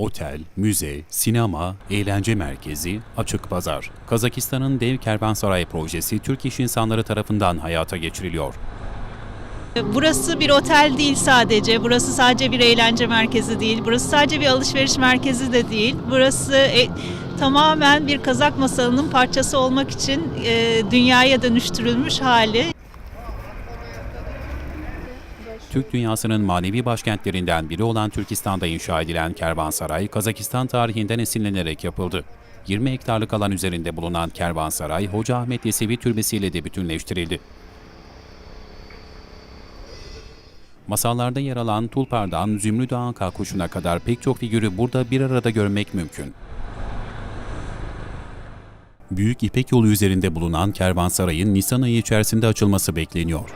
Otel, müze, sinema, eğlence merkezi, açık pazar. Kazakistan'ın dev kervansaray projesi Türk iş insanları tarafından hayata geçiriliyor. Burası bir otel değil sadece. Burası sadece bir eğlence merkezi değil. Burası sadece bir alışveriş merkezi de değil. Burası e, tamamen bir kazak masalının parçası olmak için e, dünyaya dönüştürülmüş hali. Türk dünyasının manevi başkentlerinden biri olan Türkistan'da inşa edilen kervansaray, Kazakistan tarihinden esinlenerek yapıldı. 20 hektarlık alan üzerinde bulunan kervansaray, Hoca Ahmet Yesevi Türbesi ile de bütünleştirildi. Masallarda yer alan Tulpar'dan Zümrüt Ağa'nın kalkuşuna kadar pek çok figürü burada bir arada görmek mümkün. Büyük İpek yolu üzerinde bulunan kervansarayın Nisan ayı içerisinde açılması bekleniyor.